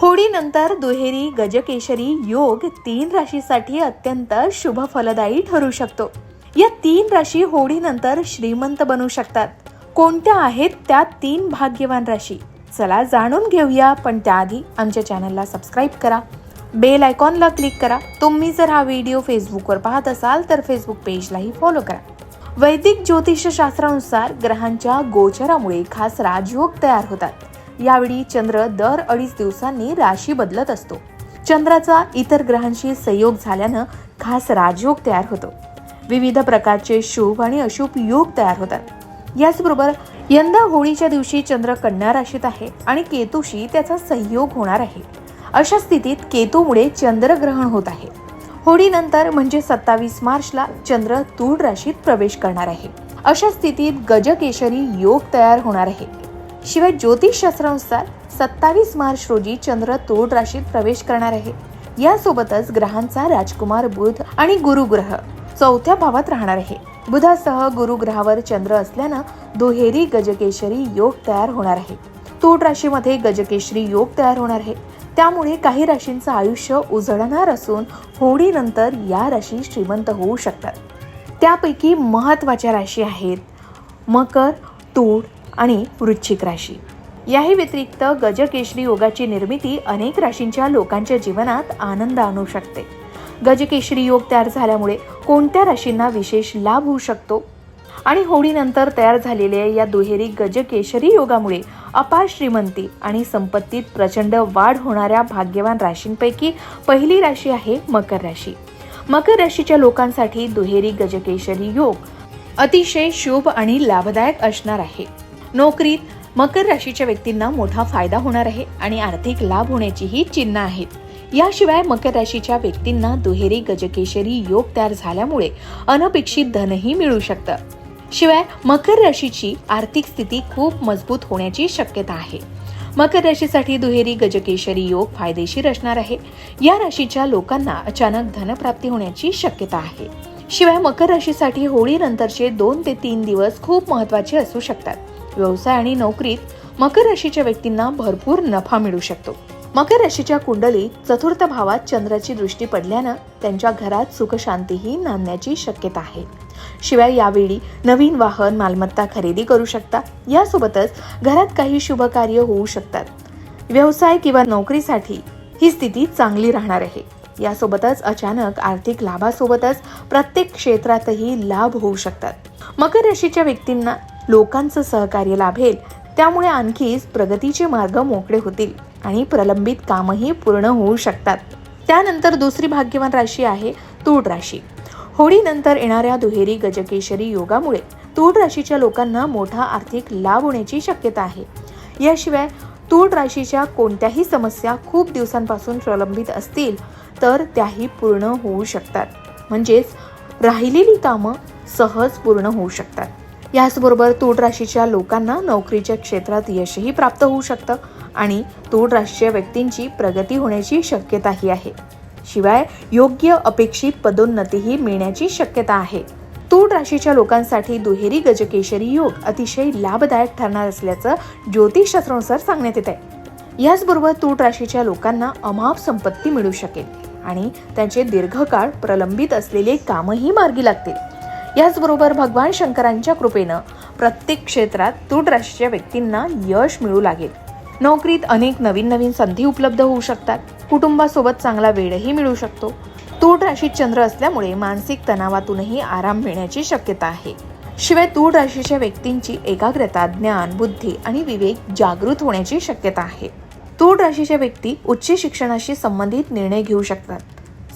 होळीनंतर दुहेरी गजकेशरी योग तीन राशीसाठी अत्यंत शुभ फलदायी ठरू शकतो. या तीन राशी होळीनंतर श्रीमंत बनू शकतात. कोणत्या आहेत त्या तीन भाग्यवान राशी? चला जाणून घेऊया पण त्याआधी आमच्या चॅनलला सबस्क्राईब करा. बेल आयकॉनला क्लिक करा. तुम्ही जर हा व्हिडिओ फेसबुकवर पाहत असाल तर फेसबुक पेजलाही फॉलो करा. वैदिक ज्योतिषशास्त्रानुसार ग्रहांच्या गोचरामुळे खास राजयोग तयार होतात. यावेळी चंद्र दर अडीच दिवसांनी राशी बदलत असतो. चंद्राचा इतर ग्रहांशी संयोग झाल्यानं खास राजयोग तयार होतो. विविध प्रकारचे शुभ आणि अशुभ योग तयार होतात. याचबरोबर यंदा होळीच्या दिवशी चंद्र कन्या राशीत आहे आणि केतूशी त्याचा संयोग होणार आहे. अशा स्थितीत केतूमुळे चंद्रग्रहण होत आहे. होळीनंतर म्हणजे सत्तावीस मार्चला चंद्र तूळ राशीत प्रवेश करणार आहे. अशा स्थितीत गजकेशरी योग तयार होणार आहे. शिवाय ज्योतिषशास्त्रानुसार सत्तावीस मार्च रोजी चंद्र तूळ राशीत प्रवेश करणार आहे. यासोबतच ग्रहांचा राजकुमार बुध आणि गुरुग्रह चौथ्या भावात राहणार आहे. बुधासह गुरुग्रहावर चंद्र असल्यानं दुहेरी गजकेशरी योग तयार होणार आहे. तूळ राशीमध्ये गजकेशरी योग तयार होणार आहे. त्यामुळे काही राशींचं आयुष्य उजळणार असून होळीनंतर या राशी श्रीमंत होऊ शकतात. त्यापैकी महत्त्वाच्या राशी आहेत मकर तूळ आणि वृश्चिक राशी. याही व्यतिरिक्त गजकेशरी योगाची निर्मिती अनेक राशींच्या लोकांच्या जीवनात आनंद आणू शकते. गजकेशरी योग तयार झाल्यामुळे कोणत्या राशींना विशेष लाभ होऊ शकतो? आणि होळीनंतर तयार झालेल्या या दुहेरी गजकेशरी योगामुळे अपार श्रीमंती आणि संपत्तीत प्रचंड वाढ होणाऱ्या भाग्यवान राशींपैकी पहिली राशी आहे मकर राशी. मकर राशीच्या लोकांसाठी दुहेरी गजकेशरी योग अतिशय शुभ आणि लाभदायक असणार आहे. नोकरीत मकर राशीच्या व्यक्तींना मोठा फायदा होणार आहे आणि आर्थिक लाभ होण्याचीही चिन्ह आहेत याशिवाय मकर राशीच्या व्यक्तींना दुहेरी गजकेशरी योग तयार झाल्यामुळे अनपेक्षित धनही मिळू शकतं. शिवाय मकर राशीची आर्थिक स्थिती खूप मजबूत होण्याची शक्यता आहे. मकर राशीसाठी दुहेरी गजकेशरी योग फायदेशीर असणार आहे. या राशीच्या लोकांना अचानक धनप्राप्ती होण्याची शक्यता आहे. शिवाय मकर राशीसाठी होळीनंतरचे दोन ते तीन दिवस खूप महत्त्वाचे असू शकतात. व्यवसाय आणि नोकरीत मकर राशीच्या व्यक्तींना भरपूर नफा मिळू शकतो. मकर राशीच्या कुंडलीत चतुर्थ भावात चंद्राची दृष्टी पडल्यानं त्यांच्या घरात सुखशांतीही नांदण्याची शक्यता आहे. शिवाय यावेळी नवीन वाहन मालमत्ता खरेदी करू शकता. यासोबतच घरात काही शुभ कार्य होऊ शकतात. व्यवसाय किंवा नोकरीसाठी ही स्थिती चांगली राहणार आहे. यासोबतच अचानक आर्थिक लाभासोबतच प्रत्येक क्षेत्रातही लाभ होऊ शकतात. मकर राशीच्या व्यक्तींना लोकांचं सहकार्य लाभेल त्यामुळे आणखीच प्रगतीचे मार्ग मोकळे होतील आणि प्रलंबित कामही पूर्ण होऊ शकतात. त्यानंतर दुसरी भाग्यवान राशी आहे तूळ राशी. होळीनंतर येणाऱ्या दुहेरी गजकेशरी योगामुळे तूळ राशीच्या लोकांना मोठा आर्थिक लाभ होण्याची शक्यता आहे. याशिवाय तूळ राशीच्या कोणत्याही समस्या खूप दिवसांपासून प्रलंबित असतील तर त्याही पूर्ण होऊ शकतात. म्हणजेच राहिलेली कामं सहज पूर्ण होऊ शकतात. याचबरोबर तूळ राशीच्या लोकांना नोकरीच्या क्षेत्रात यशही प्राप्त होऊ शकतं आणि तूळ राशीच्या व्यक्तींची प्रगती होण्याची शक्यताही आहे. शिवाय योग्य अपेक्षित पदोन्नतीही मिळण्याची शक्यता आहे. तूळ राशीच्या लोकांसाठी दुहेरी गजकेशरी योग अतिशय लाभदायक ठरणार असल्याचं ज्योतिषशास्त्रानुसार सांगण्यात येत आहे याचबरोबर तूळ राशीच्या लोकांना अमाप संपत्ती मिळू शकेल आणि त्यांचे दीर्घकाळ प्रलंबित असलेले कामही मार्गी लागतील. याचबरोबर भगवान शंकरांच्या कृपेनं प्रत्येक क्षेत्रात तूळ राशीच्या व्यक्तींना यश मिळू लागेल. नोकरीत अनेक नवीन नवीन संधी उपलब्ध होऊ शकतात. कुटुंबासोबत चांगला वेळही मिळू शकतो. तूळ राशीत चंद्र असल्यामुळे मानसिक तणावातूनही आराम मिळण्याची शक्यता आहे. शिवाय तूळ राशीच्या व्यक्तींची एकाग्रता ज्ञान बुद्धी आणि विवेक जागृत होण्याची शक्यता आहे. तूळ राशीच्या व्यक्ती उच्च शिक्षणाशी संबंधित निर्णय घेऊ शकतात.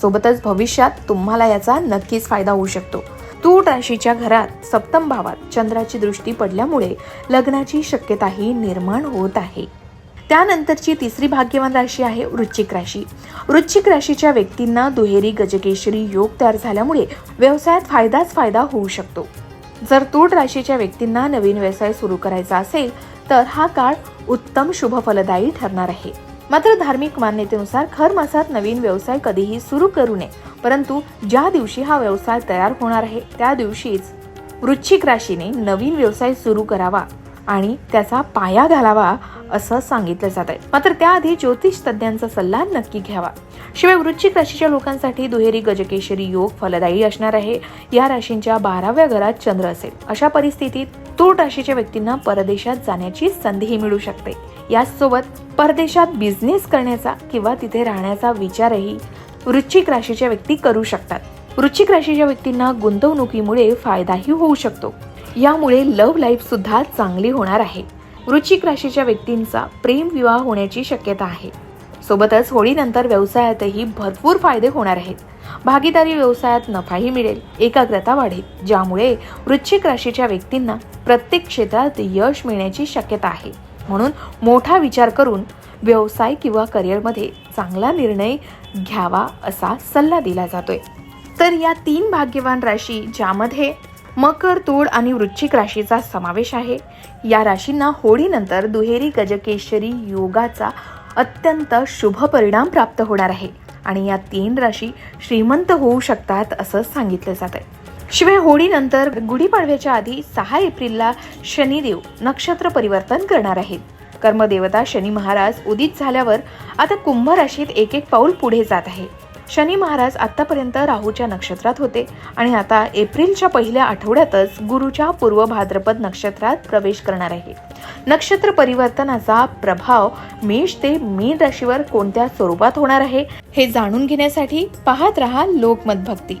सोबतच भविष्यात तुम्हाला याचा नक्कीच फायदा होऊ शकतो. तूट राशीच्या घरात सप्तम भावात चंद्राची दृष्टी पडल्यामुळे लग्नाची शक्यताही निर्माण होत आहे. त्यानंतरची तिसरी भाग्यवान राशी आहे वृश्चिक राशी. वृश्चिक राशीच्या व्यक्तींना दुहेरी गजकेशरी योग तयार झाल्यामुळे व्यवसायात फायदाच फायदा होऊ शकतो. जर तूट राशीच्या व्यक्तींना नवीन व्यवसाय सुरू करायचा असेल तर हा काळ उत्तम शुभ फलदायी ठरणार आहे. मात्र धार्मिक मान्यतेनुसार खर मासात नवीन व्यवसाय कधीही सुरू करू नये. परंतु ज्या दिवशी हा व्यवसाय तयार होणार आहे त्या दिवशीच वृश्चिक राशीने नवीन व्यवसाय सुरू करावा आणि त्याचा पाया घालावा असं सांगितलं जात आहे. मात्र त्याआधी ज्योतिष तज्ज्ञांचा सल्ला नक्की घ्यावा. शिवाय वृश्चिक राशीच्या लोकांसाठी दुहेरी गजकेशरी योग फलदायी असणार आहे. या राशींच्या बाराव्या घरात चंद्र असेल. अशा परिस्थितीत तूर राशीच्या व्यक्तींना परदेशात जाण्याची संधीही मिळू शकते. याचसोबत परदेशात बिझनेस करण्याचा किंवा तिथे राहण्याचा विचारही वृश्चिक राशीच्या व्यक्ती करू शकतात. वृश्चिक राशीच्या व्यक्तींना गुंतवणुकीमुळे फायदाही होऊ शकतो. यामुळे लव्ह लाईफ सुद्धा चांगली होणार आहे. वृश्चिक राशीच्या व्यक्तींचा प्रेम विवाह होण्याची शक्यता आहे. सोबतच होळीनंतर व्यवसायातही भरपूर फायदे होणार आहेत. भागीदारी व्यवसायात नफाही मिळेल एकाग्रता वाढेल ज्यामुळे वृश्चिक राशीच्या व्यक्तींना प्रत्येक क्षेत्रात यश मिळण्याची शक्यता आहे. म्हणून मोठा विचार करून व्यवसाय किंवा करिअरमध्ये चांगला निर्णय घ्यावा असा सल्ला दिला जातोय. तर या तीन भाग्यवान राशी ज्यामध्ये मकर तूळ आणि वृश्चिक राशीचा समावेश आहे या राशींना होळीनंतर दुहेरी गजकेशरी योगाचा अत्यंत शुभ परिणाम प्राप्त होणार आहे. आणि या तीन राशी श्रीमंत होऊ शकतात असं सांगितलं जात आहे शिवाय होळीनंतर गुढीपाडव्याच्या आधी सहा एप्रिलला शनिदेव नक्षत्र परिवर्तन करणार आहेत. कर्मदेवता शनी महाराज उदित झाल्यावर आता कुंभ राशीत एक एक पाऊल पुढे जात आहे. शनी महाराज आतापर्यंत राहूच्या नक्षत्रात होते आणि आता एप्रिलच्या पहिल्या आठवड्यातच गुरुच्या पूर्व भाद्रपद नक्षत्रात प्रवेश करणार आहे. नक्षत्र परिवर्तनाचा प्रभाव मेष ते मीन राशीवर कोणत्या स्वरूपात होणार आहे हे जाणून घेण्यासाठी पाहत रहा लोकमत भक्ती